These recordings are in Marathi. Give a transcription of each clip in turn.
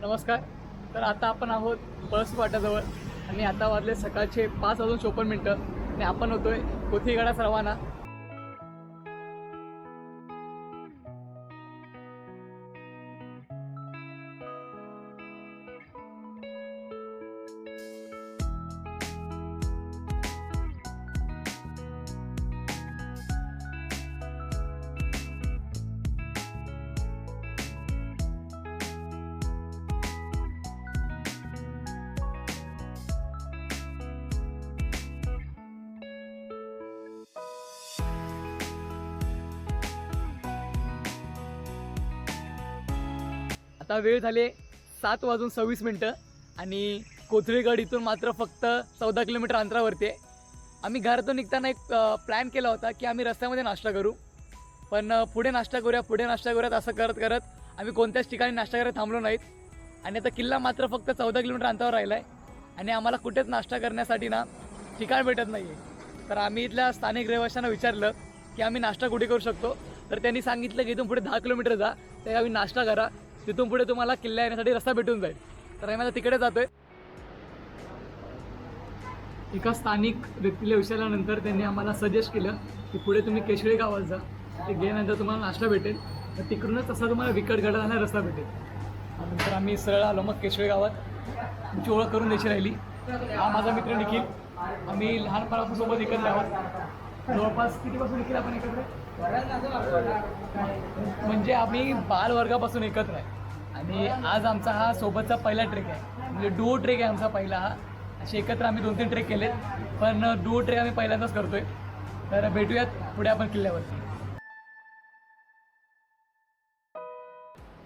नमस्कार. तर आता आपण आहोत बस वाटाजवळ आणि आता वाजले सकाळचे पाच वाजून चोपन्न मिनटं. आणि आपण होतोय कोथीगडा सर्वांना. आता वेळ झाले सात वाजून सव्वीस मिनटं आणि कोथळीगड इथून मात्र फक्त चौदा किलोमीटर अंतरावरती आहे. आम्ही घरातून निघताना एक प्लॅन केला होता की आम्ही रस्त्यामध्ये नाश्ता करू. पण पुढे नाश्ता करूया पुढे नाश्ता करूयात असं करत करत आम्ही कोणत्याच ठिकाणी नाश्ता करत थांबलो नाहीत. आणि आता किल्ला मात्र फक्त चौदा किलोमीटर अंतरावर राहिला आहे आणि आम्हाला कुठेच नाश्ता करण्यासाठी ना ठिकाण भेटत नाही आहे तर आम्ही इथल्या स्थानिक रहिवाशांना विचारलं की आम्ही नाश्ता कुठे करू शकतो? तर त्यांनी सांगितलं की इथून पुढे दहा किलोमीटर जा ते आम्ही नाश्ता करा. तिथून पुढे तुम्हाला किल्ला येण्यासाठी रस्ता भेटून जाईल. तर आम्ही आता तिकडे जातोय. एका स्थानिक व्यक्तीला विचारल्यानंतर त्यांनी आम्हाला सजेस्ट केलं की पुढे तुम्ही केशळी गावात जा. ते गेल्यानंतर तुम्हाला नाश्ता भेटेल. तर तिकडूनच तसा तुम्हाला विकट गडाला रस्ता भेटेल. नंतर आम्ही सरळ आलो मग केशळी गावात. तुमची ओळख करून द्यायची राहिली. हा माझा मित्र निखिल. आम्ही लहानपणापासून सोबत एकत्र आहोत. जवळपास कितीपासून निखिल आपण एकत्र? म्हणजे आम्ही बालवर्गापासून एकत्र आहे. आणि आज आमचा हा सोबतचा पहिला ट्रेक आहे. म्हणजे डुओ ट्रेक आहे आमचा पहिला हा. असे एकत्र आम्ही दोन तीन ट्रेक केलेत. पण डुओ ट्रेक आम्ही पहिल्यांदाच करतोय. तर भेटूयात पुढे आपण किल्ल्यावरती.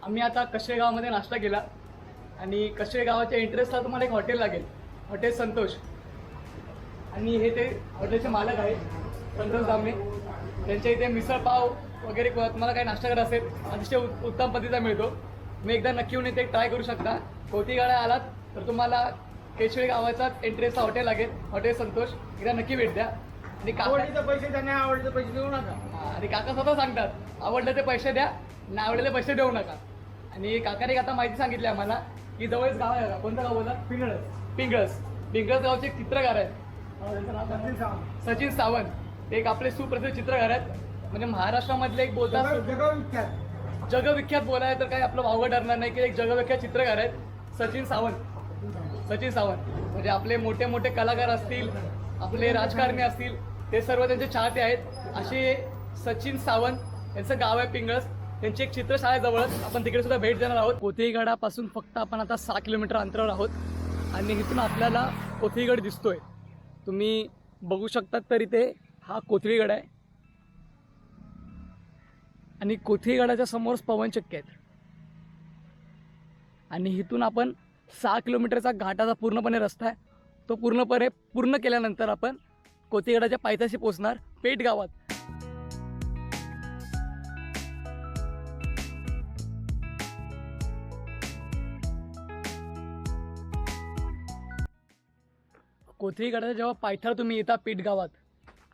आम्ही आता कशे गावामध्ये नाश्ता केला. आणि कशे गावाच्या इंटरेस्टला तुम्हाला एक हॉटेल लागेल. हॉटेल संतोष. आणि हे ते हॉटेलचे मालक आहेत. संतोष दामणे. त्यांच्या इथे मिसळ पाव वगैरे तुम्हाला काही नाश्ता करायला असेल अतिशय उत्तम पद्धतीचा मिळतो. मी एकदा नक्की येऊन इथे ट्राय करू शकता. कोथीगाडा आलात तर तुम्हाला केशळी गावाचाच एंट्रेसचा हॉटेल लागेल. हॉटेल संतोष एकदा नक्की भेट द्या. आणि काका आवडीचे पैसे द्या नाही आवडीचे पैसे देऊ नका. आणि काका स्वतः सांगतात आवडले ते पैसे द्या नाही आवडलेले पैसे देऊ नका. आणि काकाने आता माहिती सांगितली आम्हाला की जवळच गाव आहे का कोणतं गाव बोला पिंगळस. पिंगळस. पिंगळस गावचे एक चित्रकार आहेत? सचिन सावंत. सचिन सावंत. ते एक आपले सुप्रसिद्ध चित्रकार आहेत. म्हणजे महाराष्ट्रामधले एक बोलतात जगविख्यात जगविख्यात बोलाय तर काय आपलं वावगं ठरणार नाही की एक जगविख्यात चित्रकार आहेत सचिन सावंत. सचिन सावंत. म्हणजे आपले मोठे मोठे कलाकार असतील आपले राजकारणी असतील ते सर्व त्यांचे चाहते आहेत. असे सचिन सावंत यांचं गाव आहे पिंगळस. त्यांची एक चित्रशाळेजवळच आहे जवळच. आपण तिकडे सुद्धा भेट देणार आहोत. कोथीगडापासून फक्त आपण आता सहा किलोमीटर अंतरावर आहोत. आणि इथून आपल्याला कोथीगड दिसतोय. तुम्ही बघू शकतात तर इथे हा कोथळीगड आहे. आणि कोथीगडाच्या समोरच पवनचक्की आहेत. आणि इथून आपण सहा किलोमीटरचा घाटाचा पूर्णपणे रस्ता आहे. तो पूर्णपणे पूर्ण केल्यानंतर आपण कोथीगडाच्या पायथ्याशी पोहोचणार पेठ गावात कोथळीगडाच्या जेव्हा पायथ्याला तुम्ही येता पीठ गावात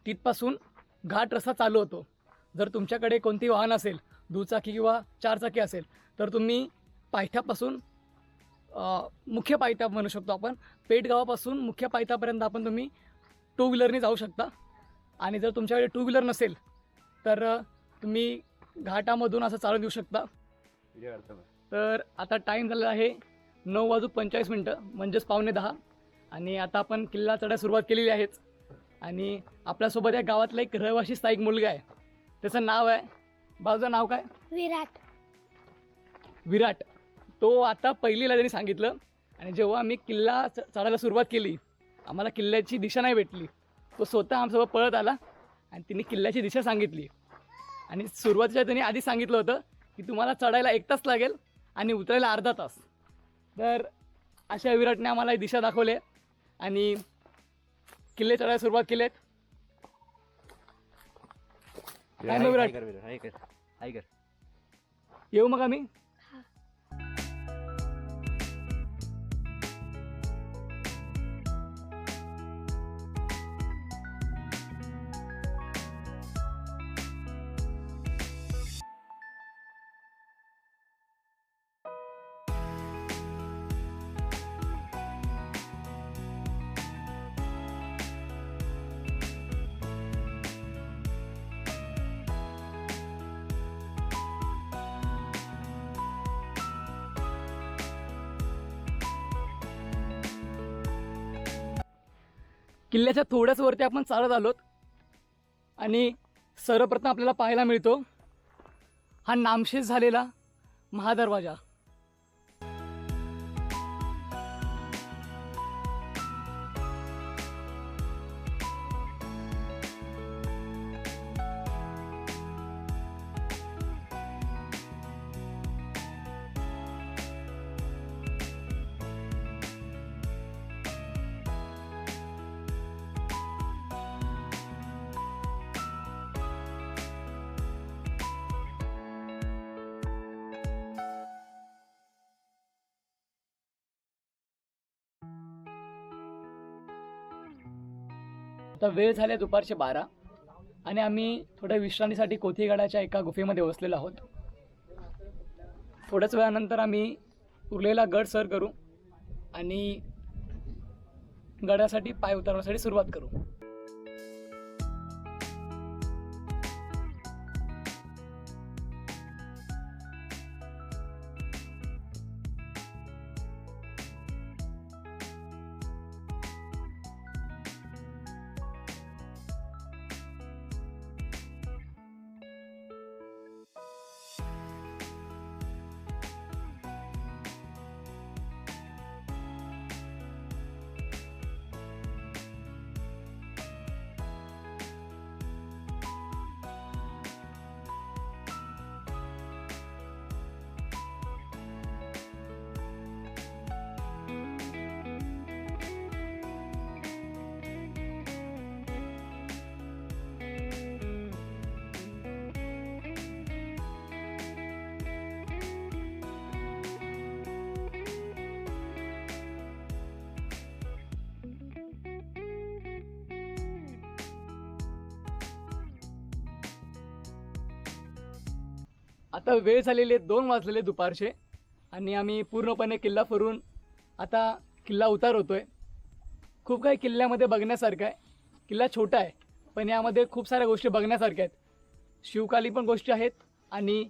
तिथपासून घाट रस्ता चालू होतो. जर तुमच्याकडे कोणती वाहन असेल दुचाकी किंवा चारचाकी असेल तर तुम्ही पायथ्यापासून मुख्य पायथ्या म्हणू शकतो आपण पेठ गावापासून मुख्य पायथ्यापर्यंत आपण तुम्ही टू व्हीलरने जाऊ शकता. आणि जर तुमच्याकडे टू व्हीलर नसेल तर तुम्ही घाटामधून असं चालून येऊ शकता. तर आता टाईम झालेला आहे नऊ वाजू पंचेचाळीस मिनटं म्हणजेच पावणे दहा. आणि आता आपण किल्ला चढायला सुरुवात केलेली आहेच आणि आपल्यासोबत या गावातला एक रहिवाशी स्थायिक मुलगा आहे. त्याचं नाव आहे बाजूचं नाव काय? विराट. विराट. तो आता पहिलीला त्यांनी सांगितलं आणि जेव्हा आम्ही किल्ला च- चढायला सुरुवात केली आम्हाला किल्ल्याची दिशा नाही भेटली. तो स्वतः आमच्यासोबत पळत आला आणि तिने किल्ल्याची दिशा सांगितली. आणि सुरुवातीच्या त्यांनी आधी सांगितलं होतं की तुम्हाला चढायला एक तास लागेल आणि उतरायला अर्धा तास. तर अशा विराटने आम्हाला ही दिशा दाखवली आहे आणि किल्ले चढायला सुरुवात केली काय मग विराट येऊ मग आम्ही? किल्ल्याच्या थोड्याच वरती आपण चालत आलोत. आणि सर्वप्रथम आपल्याला पाहायला मिळतो हा नामशेष झालेला महादरवाजा. आता वेळ झाले दुपारचे बारा. आणि आम्ही थोड्या विश्रांतीसाठी कोथीगडाच्या एका गुफेमध्ये बसलेलो आहोत. थोड्याच वेळानंतर आम्ही उरलेला गड सर करू आणि गडासाठी पाय उतरण्यासाठी सुरुवात करू. आता वेळ झालेले दोन वाजलेले दुपारचे. आणि आम्ही पूर्णपणे किल्ला फिरून आता किल्ला उतार आहे खूप काही किल्ल्यामध्ये बघण्यासारखं आहे. किल्ला छोटा आहे पण यामध्ये खूप साऱ्या गोष्टी बघण्यासारख्या आहेत. शिवकालीन पण गोष्टी आहेत आणि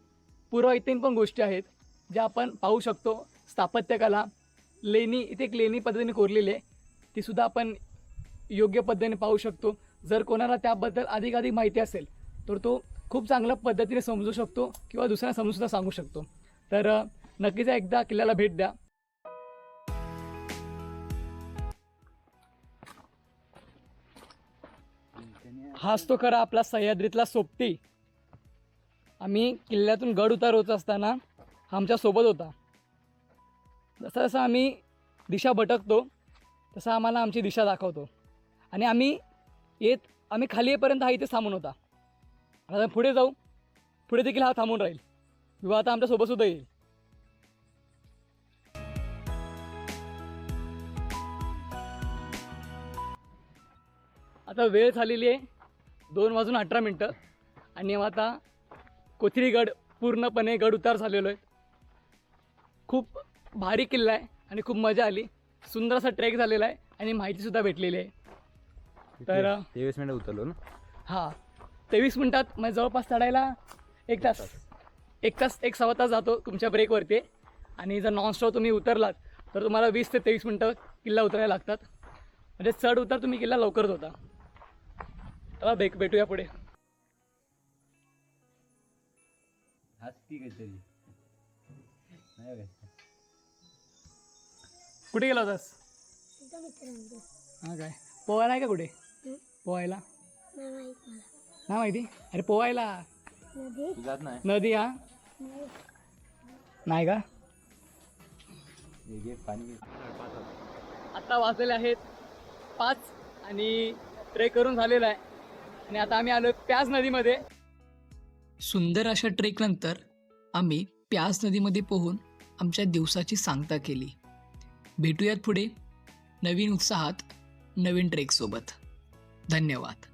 पुरोहितीन पण गोष्टी आहेत ज्या आपण पाहू शकतो. स्थापत्यकला लेणी इथे एक लेणी पद्धतीने कोरलेली आहे. तीसुद्धा आपण योग्य पद्धतीने पाहू शकतो. जर कोणाला त्याबद्दल अधिकाधिक माहिती असेल तर तो खूप चांगल्या पद्धतीने समजू शकतो किंवा दुसऱ्यांना समजूनसुद्धा सांगू शकतो. तर नक्कीच एकदा किल्ल्याला भेट द्या. हा असतो खरा आपला सह्याद्रीतला सोबती. आम्ही किल्ल्यातून गड उतार होत असताना आमच्यासोबत होता. जसं जसं आम्ही दिशा भटकतो तसं आम्हाला आमची दिशा दाखवतो. आणि आम्ही येत आम्ही खाली येईपर्यंत हा इथे थांबून होता. आता पुढे जाऊ. पुढे देखील हा थांबून राहील. किंवा आता आमच्या सुद्धा येईल. आता वेळ झालेली आहे. दोन वाजून अठरा मिनटं. आणि आता कोथरीगड पूर्णपणे गड उतार झालेलो आहे. खूप भारी किल्ला आहे आणि खूप मजा आली. सुंदर असा ट्रेक झालेला आहे आणि माहितीसुद्धा भेटलेली आहे. तर तेवीस मिनिट उतरलो ना? हां. तेवीस मिनटात म्हणजे जवळपास चढायला एक तास. एक तास. एक सव्वा तास जातो तुमच्या ब्रेकवरती. आणि जर नॉनस्टॉप तुम्ही उतरलात तर तुम्हाला वीस ते तेवीस मिनटं किल्ला उतरायला लागतात. म्हणजे चढ उतर तुम्ही किल्ला लवकरच होता. चला भेट भेटूया पुढे. कुठे गेला होतास? एकदम मित्रांनो. हां काय? पोहायला आहे का कुठे? पोहायला? नाही माहीत? अरे पोहायला. नदी? तू जात नाही नदी हा नाही का. आत्ता वाजलेले आहेत पाच आणि ट्रेक करून झालेला आहे. आणि आता आम्ही आलो प्याज नदीमध्ये. सुंदर अशा ट्रेकनंतर आम्ही प्याज नदीमध्ये पोहून आमच्या दिवसाची सांगता केली. भेटूयात पुढे नवीन उत्साहात नवीन ट्रेकसोबत धन्यवाद.